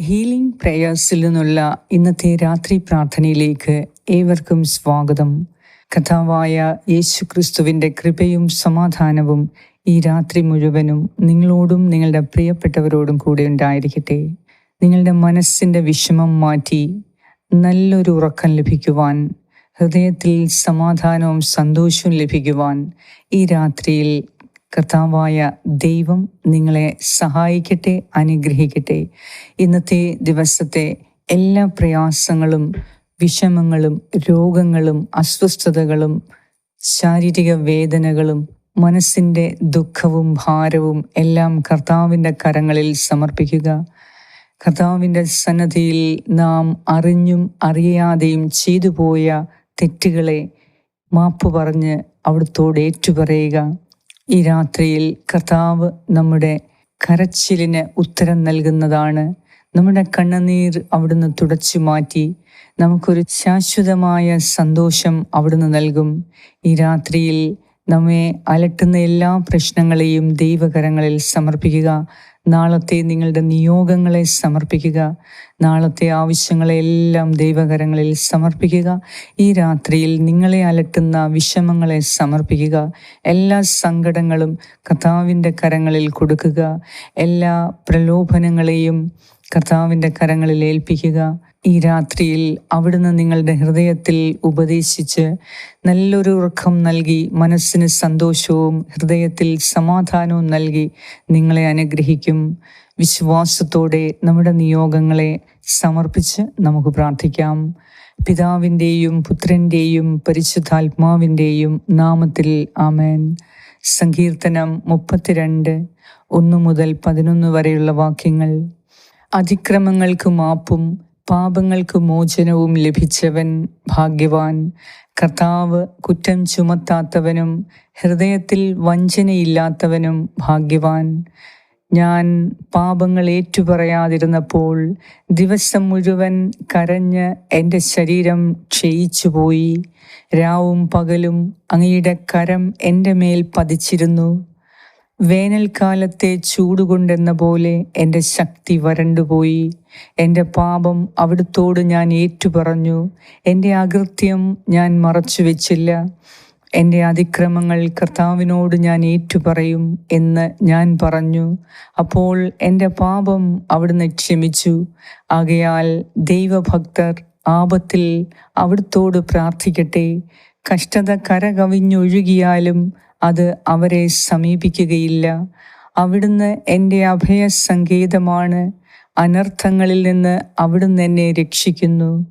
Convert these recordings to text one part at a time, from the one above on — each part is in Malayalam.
ഹീലിംഗ് പ്രേയേഴ്സിൽ നിന്നുള്ള ഇന്നത്തെ രാത്രി പ്രാർത്ഥനയിലേക്ക് ഏവർക്കും സ്വാഗതം. കഥാവായ യേശു ക്രിസ്തുവിന്റെ കൃപയും സമാധാനവും ഈ രാത്രി മുഴുവനും നിങ്ങളോടും നിങ്ങളുടെ പ്രിയപ്പെട്ടവരോടും കൂടെ ഉണ്ടായിരിക്കട്ടെ. നിങ്ങളുടെ മനസ്സിന്റെ വിഷമം മാറ്റി നല്ലൊരു ഉറക്കം ലഭിക്കുവാൻ ഹൃദയത്തിൽ സമാധാനവും സന്തോഷവും ലഭിക്കുവാൻ ഈ രാത്രിയിൽ കർത്താവായ ദൈവം നിങ്ങളെ സഹായിക്കട്ടെ അനുഗ്രഹിക്കട്ടെ. ഇന്നത്തെ ദിവസത്തെ എല്ലാ പ്രയാസങ്ങളും വിഷമങ്ങളും രോഗങ്ങളും അസ്വസ്ഥതകളും ശാരീരിക വേദനകളും മനസ്സിന്റെ ദുഃഖവും ഭാരവും എല്ലാം കർത്താവിന്റെ കരങ്ങളിൽ സമർപ്പിക്കുക. കർത്താവിന്റെ സന്നദ്ധിയിൽ നാം അറിഞ്ഞും അറിയാതെയും ചെയ്തു പോയ തെറ്റുകളെ മാപ്പ് പറഞ്ഞ് അവിടുത്തോട് ഏറ്റുപറയുക. ഈ രാത്രിയിൽ കർത്താവ് നമ്മുടെ കരച്ചിലിന് ഉത്തരം നൽകുന്നതാണ്. നമ്മുടെ കണ്ണുനീർ അവിടുന്ന് തുടച്ചു മാറ്റി. നമുക്കൊരു ശാശ്വതമായ സന്തോഷം അവിടുന്ന് നൽകും. ഈ രാത്രിയിൽ നമ്മെ അലട്ടുന്ന എല്ലാ പ്രശ്നങ്ങളെയും ദൈവകരങ്ങളിൽ സമർപ്പിക്കുക. നാളത്തെ നിങ്ങളുടെ നിയോഗങ്ങളെ സമർപ്പിക്കുക. നാളത്തെ ആവശ്യങ്ങളെല്ലാം ദൈവകരങ്ങളിൽ സമർപ്പിക്കുക. ഈ രാത്രിയിൽ നിങ്ങളെ അലട്ടുന്ന വിഷമങ്ങളെ സമർപ്പിക്കുക. എല്ലാ സങ്കടങ്ങളും കഥാവിന്റെ കരങ്ങളിൽ കൊടുക്കുക. എല്ലാ പ്രലോഭനങ്ങളെയും കർത്താവിന്റെ കരങ്ങളിൽ ഏൽപ്പിക്കുക. ഈ രാത്രിയിൽ അവിടുന്ന് നിങ്ങളുടെ ഹൃദയത്തിൽ ഉപദേശിച്ച് നല്ലൊരു ഉറക്കം നൽകി മനസ്സിന് സന്തോഷവും ഹൃദയത്തിൽ സമാധാനവും നൽകി നിങ്ങളെ അനുഗ്രഹിക്കും. വിശ്വാസത്തോടെ നമ്മുടെ നിയോഗങ്ങളെ സമർപ്പിച്ച് നമുക്ക് പ്രാർത്ഥിക്കാം. പിതാവിന്റെയും പുത്രന്റെയും പരിശുദ്ധാത്മാവിന്റെയും നാമത്തിൽ ആമേൻ. സങ്കീർത്തനം മുപ്പത്തിരണ്ട് ഒന്ന് മുതൽ പതിനൊന്ന് വരെയുള്ള വാക്യങ്ങൾ. അതിക്രമങ്ങൾക്ക് മാപ്പും പാപങ്ങൾക്ക് മോചനവും ലഭിച്ചവൻ ഭാഗ്യവാൻ. കർത്താവ് കുറ്റം ചുമത്താത്തവനും ഹൃദയത്തിൽ വഞ്ചനയില്ലാത്തവനും ഭാഗ്യവാൻ. ഞാൻ പാപങ്ങൾ ഏറ്റുപറയാതിരുന്നപ്പോൾ ദിവസം മുഴുവൻ കരഞ്ഞ് എന്റെ ശരീരം ക്ഷയിച്ചുപോയി. രാവും പകലും അങ്ങയുടെ കരം എന്റെ മേൽ പതിച്ചിരുന്നു. വേനൽക്കാലത്തെ ചൂടുകൊണ്ടെന്ന പോലെ എന്റെ ശക്തി വരണ്ടുപോയി. എന്റെ പാപം അവിടുത്തോട് ഞാൻ ഏറ്റുപറഞ്ഞു. എന്റെ അകൃത്യം ഞാൻ മറച്ചു വെച്ചില്ല എന്റെ അതിക്രമങ്ങൾ കർത്താവിനോട് ഞാൻ ഏറ്റുപറയും എന്ന് ഞാൻ പറഞ്ഞു. അപ്പോൾ എന്റെ പാപം അവിടുന്ന് ക്ഷമിച്ചു. ആകയാൽ ദൈവഭക്തർ ആപത്തിൽ അവിടുത്തോട് പ്രാർത്ഥിക്കട്ടെ. കഷ്ടത കരകവിഞ്ഞൊഴുകിയാലും അത് അവരെ സമീപിക്കുകയില്ല. അവിടുന്ന് എന്റെ അഭയ സങ്കേതമാണ് അനർത്ഥങ്ങളിൽ നിന്ന് അവിടുന്ന് എന്നെ രക്ഷിക്കുന്നു.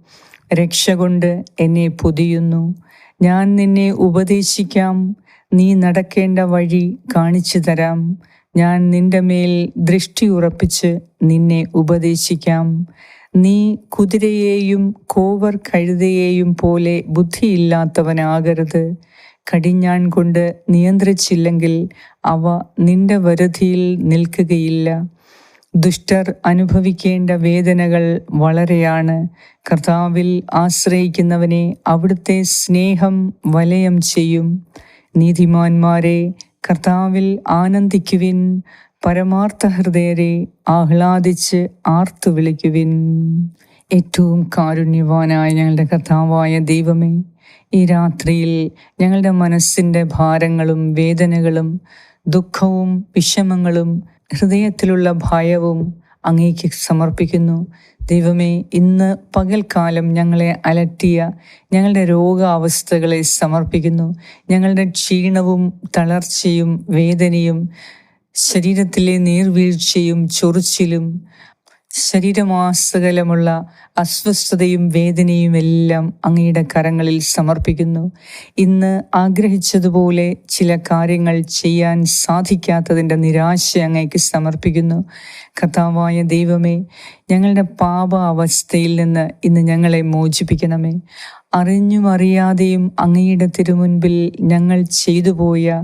രക്ഷ കൊണ്ട് എന്നെ പൊതിയുന്നു. ഞാൻ നിന്നെ ഉപദേശിക്കാം. നീ നടക്കേണ്ട വഴി കാണിച്ചു തരാം. ഞാൻ നിന്റെ മേൽ ദൃഷ്ടി ഉറപ്പിച്ച് നിന്നെ ഉപദേശിക്കാം. നീ കുതിരയെയും കോവർ കഴുതയെയും പോലെ ബുദ്ധിയില്ലാത്തവനാകരുത്. കടിഞ്ഞാൻ കൊണ്ട് നിയന്ത്രിച്ചില്ലെങ്കിൽ അവ നിന്റെ വരുതിയിൽ നിൽക്കുകയില്ല. ദുഷ്ടർ അനുഭവിക്കേണ്ട വേദനകൾ വളരെയാണ്. കർത്താവിൽ ആശ്രയിക്കുന്നവനെ അവിടുത്തെ സ്നേഹം വലയം ചെയ്യും. നീതിമാന്മാരെ കർത്താവിൽ ആനന്ദിക്കുവിൻ. പരമാർത്ഥ ഹൃദയരെ ആഹ്ലാദിച്ച് ആർത്തു വിളിക്കുവിൻ ഏറ്റവും കാരുണ്യവാനായ ഞങ്ങളുടെ കർത്താവായ ദൈവമേ ഈ രാത്രിയിൽ ഞങ്ങളുടെ മനസ്സിന്റെ ഭാരങ്ങളും വേദനകളും ദുഃഖവും വിഷമങ്ങളും ഹൃദയത്തിലുള്ള ഭയവും അങ്ങേക്ക് സമർപ്പിക്കുന്നു. ദൈവമേ ഇന്ന് പകൽക്കാലം ഞങ്ങളെ അലട്ടിയ ഞങ്ങളുടെ രോഗാവസ്ഥകളെ സമർപ്പിക്കുന്നു. ഞങ്ങളുടെ ക്ഷീണവും തളർച്ചയും വേദനയും ശരീരത്തിലെ നീർവീഴ്ചയും ചൊറിച്ചിലും ശരീരമാസകലമുള്ള അസ്വസ്ഥതയും വേദനയും എല്ലാം അങ്ങയുടെ കരങ്ങളിൽ സമർപ്പിക്കുന്നു. ഇന്ന് ആഗ്രഹിച്ചതുപോലെ ചില കാര്യങ്ങൾ ചെയ്യാൻ സാധിക്കാത്തതിന്റെ നിരാശ അങ്ങേക്ക് സമർപ്പിക്കുന്നു. കഥാവായ ദൈവമേ ഞങ്ങളുടെ പാപ അവസ്ഥയിൽ നിന്ന് ഇന്ന് ഞങ്ങളെ മോചിപ്പിക്കണമേ. അറിഞ്ഞും അറിയാതെയും അങ്ങയുടെ തിരുമുൻപിൽ ഞങ്ങൾ ചെയ്തു പോയ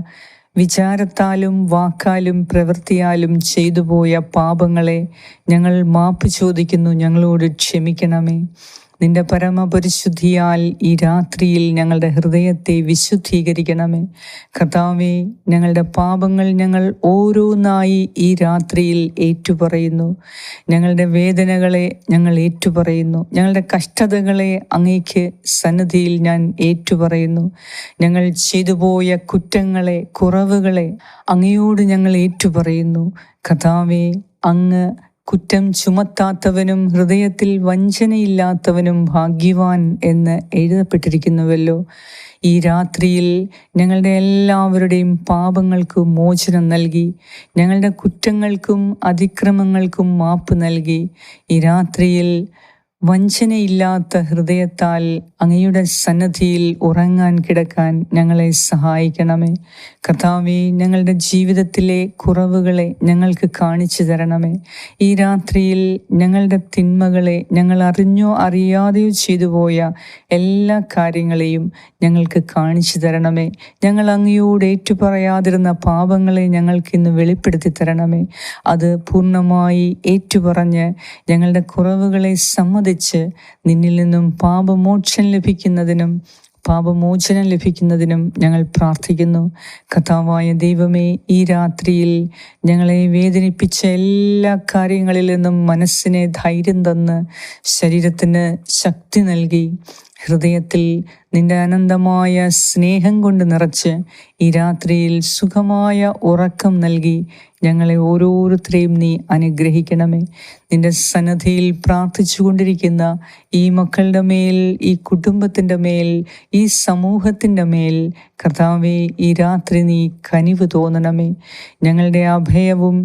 വിചാരത്താലും വാക്കാലും പ്രവൃത്തിയാലും ചെയ്തുപോയ പാപങ്ങളെ ഞങ്ങൾ മാപ്പ് ചോദിക്കുന്നു ഞങ്ങളോട് ക്ഷമിക്കണമേ. നിന്റെ പരമപരിശുദ്ധിയാൽ ഈ രാത്രിയിൽ ഞങ്ങളുടെ ഹൃദയത്തെ വിശുദ്ധീകരിക്കണമേ. കർത്താവെ ഞങ്ങളുടെ പാപങ്ങൾ ഞങ്ങൾ ഓരോന്നായി ഈ രാത്രിയിൽ ഏറ്റുപറയുന്നു. ഞങ്ങളുടെ വേദനകളെ ഞങ്ങൾ ഏറ്റുപറയുന്നു. ഞങ്ങളുടെ കഷ്ടതകളെ അങ്ങേക്ക് സന്നദ്ധിയിൽ ഞാൻ ഏറ്റുപറയുന്നു. ഞങ്ങൾ ചെയ്തുപോയ കുറ്റങ്ങളെ കുറവുകളെ അങ്ങയോട് ഞങ്ങൾ ഏറ്റുപറയുന്നു. കഥാവെ അങ്ങ് കുറ്റം ചുമത്താത്തവനും ഹൃദയത്തിൽ വഞ്ചനയില്ലാത്തവനും ഭാഗ്യവാൻ എന്ന് എഴുതപ്പെട്ടിരിക്കുന്നുവല്ലോ. ഈ രാത്രിയിൽ ഞങ്ങളുടെ എല്ലാവരുടെയും പാപങ്ങൾക്ക് മോചനം നൽകി ഞങ്ങളുടെ കുറ്റങ്ങൾക്കും അതിക്രമങ്ങൾക്കും മാപ്പ് നൽകി ഈ രാത്രിയിൽ വഞ്ചനയില്ലാത്ത ഹൃദയത്താൽ അങ്ങയുടെ സന്നദ്ധിയിൽ ഉറങ്ങാൻ കിടക്കാൻ ഞങ്ങളെ സഹായിക്കണമേ. കർത്താവെ ഞങ്ങളുടെ ജീവിതത്തിലെ കുറവുകളെ ഞങ്ങൾക്ക് കാണിച്ചു തരണമേ. ഈ രാത്രിയിൽ ഞങ്ങളുടെ തിന്മകളെ ഞങ്ങൾ അറിഞ്ഞോ അറിയാതെയോ ചെയ്തു പോയ എല്ലാ കാര്യങ്ങളെയും ഞങ്ങൾക്ക് കാണിച്ചു തരണമേ. ഞങ്ങൾ അങ്ങയോട് ഏറ്റുപറയാതിരുന്ന പാപങ്ങളെ ഞങ്ങൾക്ക് ഇന്ന് വെളിപ്പെടുത്തി തരണമേ. അത് പൂർണമായി ഏറ്റുപറഞ്ഞ് ഞങ്ങളുടെ കുറവുകളെ സമ്മതിച്ച് നിന്നിൽ നിന്നും പാപമോക്ഷം ലഭിക്കുന്നതിനും പാപമോചനം ലഭിക്കുന്നതിനും ഞങ്ങൾ പ്രാർത്ഥിക്കുന്നു. കഥാവായ ദൈവമേ ഈ രാത്രിയിൽ ഞങ്ങളെ വേദനിപ്പിച്ച എല്ലാ കാര്യങ്ങളിൽ നിന്നും മനസ്സിനെ ധൈര്യം തന്ന് ശരീരത്തിന് ശക്തി നൽകി. ഹൃദയത്തിൽ നിന്റെ അനന്തമായ സ്നേഹം കൊണ്ട് നിറച്ച് ഈ രാത്രിയിൽ സുഖമായ ഉറക്കം നൽകി ഞങ്ങളെ ഓരോരുത്തരെയും നീ അനുഗ്രഹിക്കണമേ. നിന്റെ സന്നദ്ധിയിൽ പ്രാർത്ഥിച്ചു കൊണ്ടിരിക്കുന്ന ഈ മക്കളുടെ മേൽ ഈ കുടുംബത്തിന്റെ മേൽ ഈ സമൂഹത്തിന്റെ മേൽ കർത്താവെ ഈ രാത്രി നീ കനിവ് തോന്നണമേ. ഞങ്ങളുടെ അഭയവും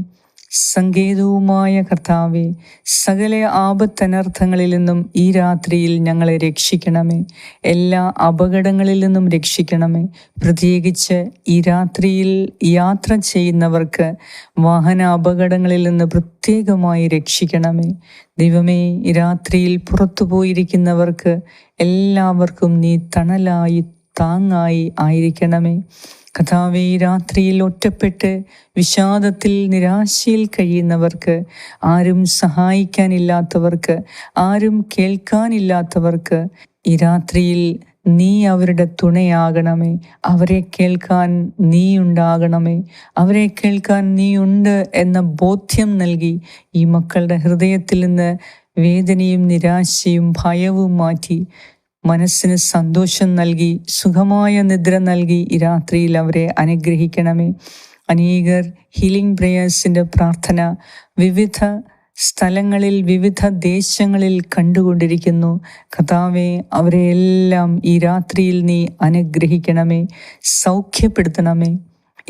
സങ്കേതവുമായ കർത്താവെ സകല ആപത്തനർത്ഥങ്ങളിൽ നിന്നും ഈ രാത്രിയിൽ ഞങ്ങളെ രക്ഷിക്കണമേ. എല്ലാ അപകടങ്ങളിൽ നിന്നും രക്ഷിക്കണമേ. പ്രത്യേകിച്ച് ഈ രാത്രിയിൽ യാത്ര ചെയ്യുന്നവർക്ക് വാഹന അപകടങ്ങളിൽ നിന്ന് പ്രത്യേകമായി രക്ഷിക്കണമേ. ദൈവമേ ഈ രാത്രിയിൽ പുറത്തു പോയിരിക്കുന്നവർക്ക് എല്ലാവർക്കും നീ തണലായി താങ്ങായി ആയിരിക്കണമേ. കഥാവെ രാത്രിയിൽ ഒറ്റപ്പെട്ട് വിഷാദത്തിൽ നിരാശയിൽ കഴിയുന്നവർക്ക് ആരും സഹായിക്കാനില്ലാത്തവർക്ക് ആരും കേൾക്കാനില്ലാത്തവർക്ക് ഈ രാത്രിയിൽ നീ അവരുടെ തുണയാകണമേ. അവരെ കേൾക്കാൻ നീ ഉണ്ടാകണമേ. അവരെ കേൾക്കാൻ നീ ഉണ്ട് എന്ന ബോധ്യം നൽകി ഈ മക്കളുടെ ഹൃദയത്തിൽ നിന്ന് വേദനയും നിരാശയും ഭയവും മാറ്റി. മനസ്സിന് സന്തോഷം നൽകി സുഖമായ നിദ്ര നൽകി ഈ രാത്രിയിൽ അവരെ അനുഗ്രഹിക്കണമേ. അനേകർ ഹീലിംഗ് പ്രേയേഴ്സിന്റെ പ്രാർത്ഥന വിവിധ സ്ഥലങ്ങളിൽ വിവിധ ദേശങ്ങളിൽ കണ്ടുകൊണ്ടിരിക്കുന്നു. കഥാവെ അവരെ എല്ലാം ഈ രാത്രിയിൽ നീ അനുഗ്രഹിക്കണമേ സൗഖ്യപ്പെടുത്തണമേ.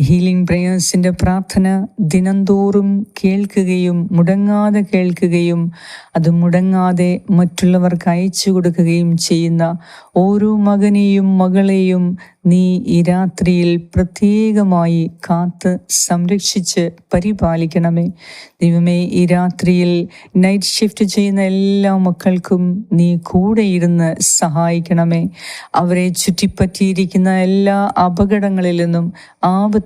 ഹീലിംഗ് പ്രേയേഴ്സിന്റെ പ്രാർത്ഥന ദിനംതോറും കേൾക്കുകയും മുടങ്ങാതെ കേൾക്കുകയും അത് മുടങ്ങാതെ മറ്റുള്ളവർക്ക് അയച്ചു കൊടുക്കുകയും ചെയ്യുന്ന ഓരോ മകനെയും മകളെയും നീ ഈ രാത്രിയിൽ പ്രത്യേകമായി കാത്ത് സംരക്ഷിച്ച് പരിപാലിക്കണമേ. ദൈവമേ ഈ രാത്രിയിൽ നൈറ്റ് ഷിഫ്റ്റ് ചെയ്യുന്ന എല്ലാ മക്കൾക്കും നീ കൂടെ ഇരുന്ന് സഹായിക്കണമേ. അവരെ ചുറ്റിപ്പറ്റിയിരിക്കുന്ന എല്ലാ അപകടങ്ങളിൽ നിന്നും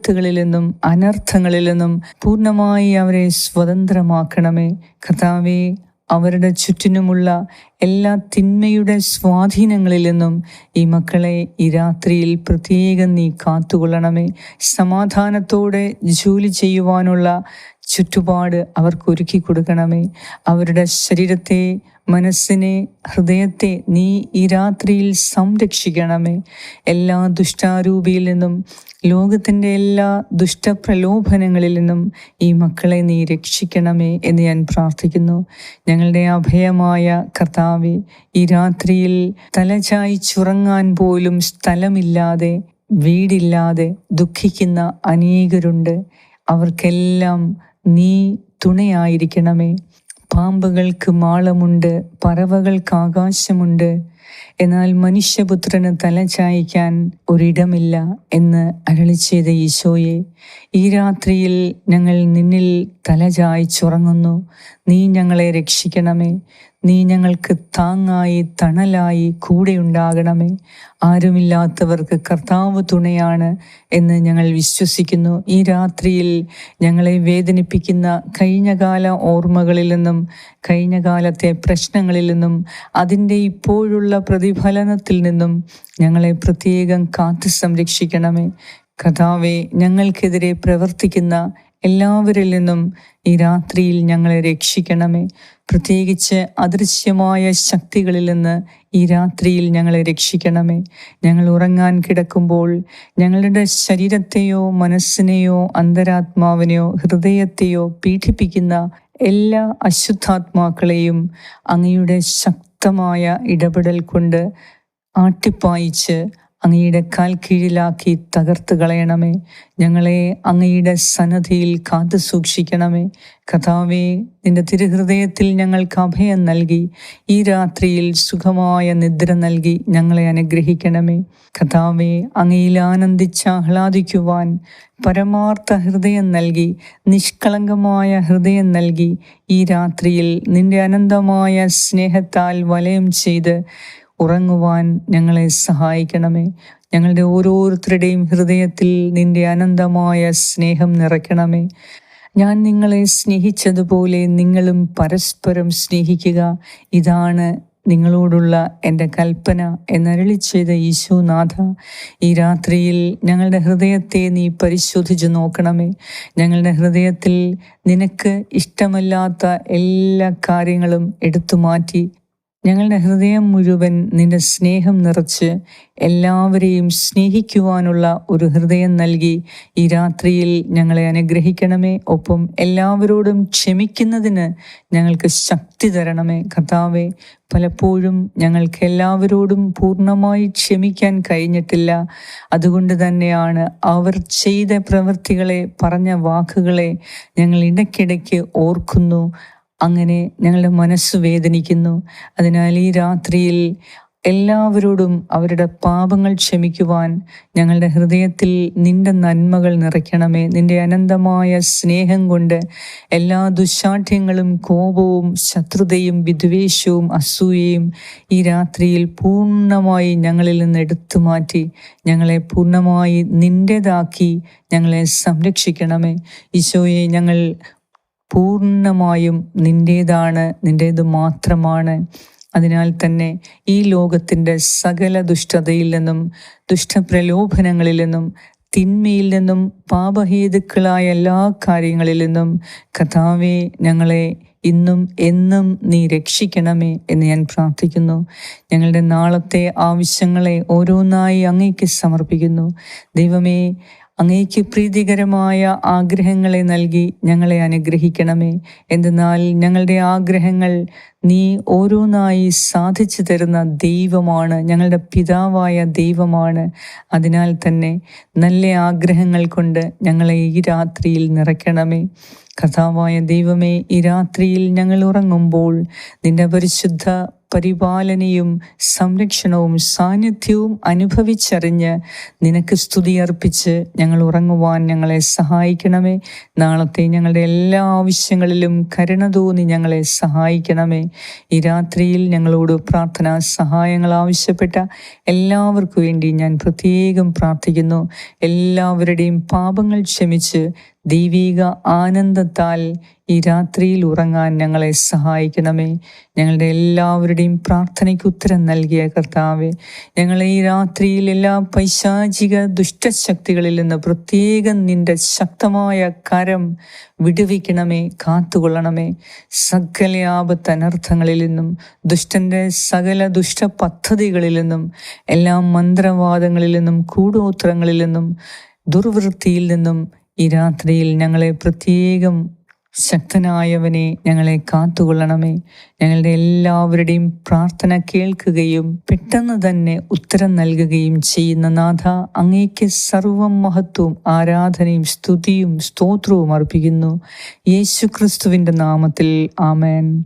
ആപത്തുകളിൽ നിന്നും അനർത്ഥങ്ങളിൽ നിന്നും പൂർണമായി അവരെ സ്വതന്ത്രമാക്കണമേ. കർത്താവേ അവരുടെ ചുറ്റിനുമുള്ള എല്ലാ തിന്മയുടെ സ്വാധീനങ്ങളിൽ നിന്നും ഈ മക്കളെ ഈ രാത്രിയിൽ പ്രത്യേകം നീ കാത്തുകൊള്ളണമേ. സമാധാനത്തോടെ ജോലി ചെയ്യുവാനുള്ള ചുറ്റുപാട് അവർക്ക് ഒരുക്കി കൊടുക്കണമേ. അവരുടെ ശരീരത്തെ മനസ്സിനെ ഹൃദയത്തെ നീ ഈ രാത്രിയിൽ സംരക്ഷിക്കണമേ. എല്ലാ ദുഷ്ടാരൂപിയിൽ നിന്നും ലോകത്തിന്റെ എല്ലാ ദുഷ്ടപ്രലോഭനങ്ങളിൽ നിന്നും ഈ മക്കളെ നീ രക്ഷിക്കണമേ എന്ന് ഞാൻ പ്രാർത്ഥിക്കുന്നു. ഞങ്ങളുടെ അഭയമായ കർത്താവെ ഈ രാത്രിയിൽ തലചായി ചുറങ്ങാൻ പോലും സ്ഥലമില്ലാതെ വീടില്ലാതെ ദുഃഖിക്കുന്ന അനേകരുണ്ട്. അവർക്കെല്ലാം നീ തുണയായിരിക്കണമേ. പാമ്പുകൾക്ക് മാളമുണ്ട് പറവകൾക്ക് ആകാശമുണ്ട്. എന്നാൽ മനുഷ്യപുത്രന് തലചായ്ക്കാൻ ഒരിടമില്ല എന്ന് അരളി ചെയ്ത ഈശോയെ ഈ രാത്രിയിൽ ഞങ്ങൾ നിന്നിൽ തല ചായ്ച്ചുറങ്ങുന്നു. നീ ഞങ്ങളെ രക്ഷിക്കണമേ. നീ ഞങ്ങൾക്ക് താങ്ങായി തണലായി കൂടെയുണ്ടാകണമേ. ആരുമില്ലാത്തവർക്ക് കർത്താവ് തുണയാണ് എന്ന് ഞങ്ങൾ വിശ്വസിക്കുന്നു. ഈ രാത്രിയിൽ ഞങ്ങളെ വേദനിപ്പിക്കുന്ന കഴിഞ്ഞകാല ഓർമ്മകളിൽ നിന്നും കഴിഞ്ഞകാലത്തെ പ്രശ്നങ്ങളിൽ നിന്നും അതിന്റെ ഇപ്പോഴുള്ള പ്രതിഫലനത്തിൽ നിന്നും ഞങ്ങളെ പ്രത്യേകം കാത്തു സംരക്ഷിക്കണമേ. കഥാവെ ഞങ്ങൾക്കെതിരെ പ്രവർത്തിക്കുന്ന എല്ലാവരിൽ നിന്നും ഈ രാത്രിയിൽ ഞങ്ങളെ രക്ഷിക്കണമേ. പ്രത്യേകിച്ച് അദൃശ്യമായ ശക്തികളിൽ നിന്ന് ഈ രാത്രിയിൽ ഞങ്ങളെ രക്ഷിക്കണമേ. ഞങ്ങൾ ഉറങ്ങാൻ കിടക്കുമ്പോൾ ഞങ്ങളുടെ ശരീരത്തെയോ മനസ്സിനെയോ അന്തരാത്മാവിനെയോ ഹൃദയത്തെയോ പീഡിപ്പിക്കുന്ന എല്ലാ അശുദ്ധാത്മാക്കളെയും അങ്ങയുടെ ശക്തമായ ഇടപെടൽ കൊണ്ട് ആട്ടിപ്പായിച്ച് അങ്ങയുടെ കാൽ കീഴിലാക്കി തകർത്ത് കളയണമേ. ഞങ്ങളെ അങ്ങയുടെ സന്നദ്ധിയിൽ കാത്തു സൂക്ഷിക്കണമേ. കഥാവേ നിന്റെ തിരുഹൃദയത്തിൽ ഞങ്ങൾക്ക് അഭയം നൽകി. ഈ രാത്രിയിൽ സുഖമായ നിദ്ര നൽകി ഞങ്ങളെ അനുഗ്രഹിക്കണമേ. കഥാവേ അങ്ങയിൽ ആനന്ദിച്ച് ആഹ്ലാദിക്കുവാൻ പരമാർത്ഥ ഹൃദയം നൽകി നിഷ്കളങ്കമായ ഹൃദയം നൽകി ഈ രാത്രിയിൽ നിന്റെ അനന്തമായ സ്നേഹത്താൽ വലയം ചെയ്ത് ഉറങ്ങുവാൻ ഞങ്ങളെ സഹായിക്കണമേ. ഞങ്ങളുടെ ഓരോരുത്തരുടെയും ഹൃദയത്തിൽ നിന്റെ അനന്തമായ സ്നേഹം നിറയ്ക്കണമേ. ഞാൻ നിങ്ങളെ സ്നേഹിച്ചതുപോലെ നിങ്ങളും പരസ്പരം സ്നേഹിക്കുക. ഇതാണ് നിങ്ങളോടുള്ള എന്റെ കൽപ്പന എന്നരളി ചെയ്ത യേശുനാഥ. ഈ രാത്രിയിൽ ഞങ്ങളുടെ ഹൃദയത്തെ നീ പരിശോധിച്ച് നോക്കണമേ. ഞങ്ങളുടെ ഹൃദയത്തിൽ നിനക്ക് ഇഷ്ടമല്ലാത്ത എല്ലാ കാര്യങ്ങളും എടുത്തു മാറ്റി ഞങ്ങളുടെ ഹൃദയം മുഴുവൻ നിന്റെ സ്നേഹം നിറച്ച് എല്ലാവരെയും സ്നേഹിക്കുവാനുള്ള ഒരു ഹൃദയം നൽകി ഈ രാത്രിയിൽ ഞങ്ങളെ അനുഗ്രഹിക്കണമേ. ഒപ്പം എല്ലാവരോടും ക്ഷമിക്കുന്നതിന് ഞങ്ങൾക്ക് ശക്തി തരണമേ കർത്താവെ. പലപ്പോഴും ഞങ്ങൾക്ക് എല്ലാവരോടും പൂർണമായി ക്ഷമിക്കാൻ കഴിഞ്ഞിട്ടില്ല. അതുകൊണ്ട് തന്നെയാണ് അവർ ചെയ്ത പ്രവൃത്തികളെ പറഞ്ഞ വാക്കുകളെ ഞങ്ങൾ ഇടയ്ക്കിടയ്ക്ക് ഓർക്കുന്നു. അങ്ങനെ ഞങ്ങളുടെ മനസ്സ് വേദനിക്കുന്നു. അതിനാൽ ഈ രാത്രിയിൽ എല്ലാവരോടും അവരുടെ പാപങ്ങൾ ക്ഷമിക്കുവാൻ ഞങ്ങളുടെ ഹൃദയത്തിൽ നിന്റെ നന്മകൾ നിറയ്ക്കണമേ. നിന്റെ അനന്തമായ സ്നേഹം കൊണ്ട് എല്ലാ ദുശാഠ്യങ്ങളും കോപവും ശത്രുതയും വിദ്വേഷവും അസൂയയും ഈ രാത്രിയിൽ പൂർണമായി ഞങ്ങളിൽ നിന്ന് എടുത്തു മാറ്റി ഞങ്ങളെ പൂർണമായി നിന്റേതാക്കി ഞങ്ങളെ സംരക്ഷിക്കണമേ. ഈശോയെ ഞങ്ങൾ പൂർണമായും നിന്റേതാണ് നിന്റേത് മാത്രമാണ്. അതിനാൽ തന്നെ ഈ ലോകത്തിന്റെ സകല ദുഷ്ടതയിൽ നിന്നും ദുഷ്ടപ്രലോഭനങ്ങളിൽ നിന്നും തിന്മയിൽ നിന്നും പാപഹേതുക്കളായ എല്ലാ കാര്യങ്ങളിൽ നിന്നും കഥാവെ ഞങ്ങളെ ഇന്നും എന്നും നീ രക്ഷിക്കണമേ എന്ന് ഞാൻ പ്രാർത്ഥിക്കുന്നു. ഞങ്ങളുടെ നാളത്തെ ആവശ്യങ്ങളെ ഓരോന്നായി അങ്ങേക്ക് സമർപ്പിക്കുന്നു. ദൈവമേ അങ്ങേക്ക് പ്രീതികരമായ ആഗ്രഹങ്ങളെ നൽകി ഞങ്ങളെ അനുഗ്രഹിക്കണമേ. എന്തെന്നാൽ ഞങ്ങളുടെ ആഗ്രഹങ്ങൾ നീ ഓരോന്നായി സാധിച്ചു തരുന്ന ദൈവമാണ്. ഞങ്ങളുടെ പിതാവായ ദൈവമാണ്. അതിനാൽ തന്നെ നല്ല ആഗ്രഹങ്ങൾ കൊണ്ട് ഞങ്ങളെ ഈ രാത്രിയിൽ നിറയ്ക്കണമേ. കഥാവായ ദൈവമേ ഈ രാത്രിയിൽ ഞങ്ങൾ ഉറങ്ങുമ്പോൾ നിന്റെ പരിശുദ്ധ പരിപാലനയും സംരക്ഷണവും സാന്നിധ്യവും അനുഭവിച്ചറിഞ്ഞ് നിനക്ക് സ്തുതി അർപ്പിച്ച് ഞങ്ങൾ ഉറങ്ങുവാൻ ഞങ്ങളെ സഹായിക്കണമേ. നാളത്തെ ഞങ്ങളുടെ എല്ലാ ആവശ്യങ്ങളിലും കരുണ തോന്നി ഞങ്ങളെ സഹായിക്കണമേ. ഈ രാത്രിയിൽ ഞങ്ങളോട് പ്രാർത്ഥനാ സഹായങ്ങൾ ആവശ്യപ്പെട്ട എല്ലാവർക്കു വേണ്ടി ഞാൻ പ്രത്യേകം പ്രാർത്ഥിക്കുന്നു. എല്ലാവരുടെയും പാപങ്ങൾ ക്ഷമിച്ച് ദൈവിക ആനന്ദത്താൽ ഈ രാത്രിയിൽ ഉറങ്ങാൻ ഞങ്ങളെ സഹായിക്കണമേ. ഞങ്ങളുടെ എല്ലാവരുടെയും പ്രാർത്ഥനയ്ക്ക് ഉത്തരം നൽകിയ കർത്താവെ ഞങ്ങളെ ഈ രാത്രിയിൽ എല്ലാ പൈശാചിക ദുഷ്ടശക്തികളിൽ നിന്ന് പ്രത്യേകം നിന്റെ ശക്തമായ കരം വിടുവിക്കണമേ കാത്തുകൊള്ളണമേ. സകല ആപത്ത് അനർത്ഥങ്ങളിൽ നിന്നും ദുഷ്ടന്റെ സകല ദുഷ്ട പദ്ധതികളിൽ നിന്നും എല്ലാ മന്ത്രവാദങ്ങളിൽ നിന്നും കൂടോത്രങ്ങളിൽ നിന്നും ദുർവൃത്തിയിൽ നിന്നും ഈ രാത്രിയിൽ ഞങ്ങളെ പ്രത്യേകം ശക്തനായവനെ ഞങ്ങളെ കാത്തുകൊള്ളണമേ. ഞങ്ങളുടെ എല്ലാവരുടെയും പ്രാർത്ഥന കേൾക്കുകയും പെട്ടെന്ന് തന്നെ ഉത്തരം നൽകുകയും ചെയ്യുന്ന നാഥ അങ്ങേക്ക് സർവം മഹത്വവും ആരാധനയും സ്തുതിയും സ്തോത്രവും അർപ്പിക്കുന്നു. യേശു ക്രിസ്തുവിന്റെ നാമത്തിൽ ആമേൻ.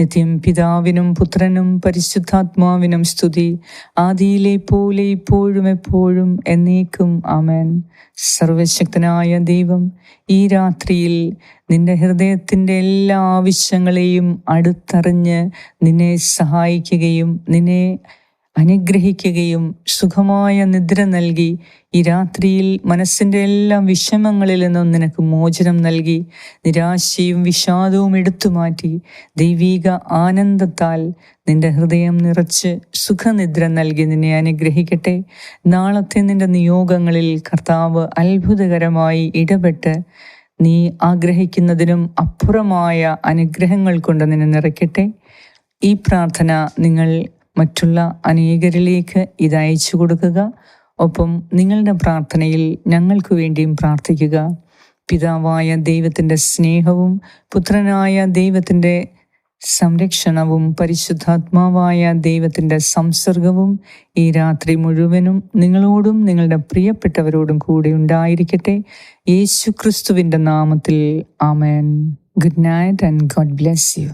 നിത്യം പിതാവിനും പുത്രനും പരിശുദ്ധാത്മാവിനും സ്തുതി. ആദിയിലെ പോലെ ഇപ്പോഴും എപ്പോഴും എന്നേക്കും ആമേൻ. സർവശക്തനായ ദൈവം ഈ രാത്രിയിൽ നിന്റെ ഹൃദയത്തിന്റെ എല്ലാ ആവശ്യങ്ങളെയും അടുത്തറിഞ്ഞ് നിന്നെ സഹായിക്കുകയും നിന്നെ അനുഗ്രഹിക്കുകയും സുഖമായ നിദ്ര നൽകി ഈ രാത്രിയിൽ മനസ്സിന്റെ എല്ലാ വിഷമങ്ങളിൽ നിന്നും നിനക്ക് മോചനം നൽകി നിരാശയും വിഷാദവും എടുത്തു മാറ്റി ദൈവീക ആനന്ദത്താൽ നിന്റെ ഹൃദയം നിറച്ച് സുഖനിദ്ര നൽകി നിന്നെ അനുഗ്രഹിക്കട്ടെ. നാളത്തെ നിന്റെ നിയോഗങ്ങളിൽ കർത്താവ് അത്ഭുതകരമായി ഇടപെട്ട് നീ ആഗ്രഹിക്കുന്നതിനും അപ്പുറമായ അനുഗ്രഹങ്ങൾ കൊണ്ട് നിന്നെ നിറയ്ക്കട്ടെ. ഈ പ്രാർത്ഥന നിങ്ങൾ മറ്റുള്ള അനേകരിലേക്ക് ഇത് അയച്ചു കൊടുക്കുക. ഒപ്പം നിങ്ങളുടെ പ്രാർത്ഥനയിൽ ഞങ്ങൾക്ക് വേണ്ടിയും പ്രാർത്ഥിക്കുക. പിതാവായ ദൈവത്തിന്റെ സ്നേഹവും പുത്രനായ ദൈവത്തിന്റെ സംരക്ഷണവും പരിശുദ്ധാത്മാവായ ദൈവത്തിന്റെ സംസർഗവും ഈ രാത്രി മുഴുവനും നിങ്ങളോടും നിങ്ങളുടെ പ്രിയപ്പെട്ടവരോടും കൂടെ ഉണ്ടായിരിക്കട്ടെ. യേശു ക്രിസ്തുവിന്റെ നാമത്തിൽ ആമേൻ. Good night and God bless you.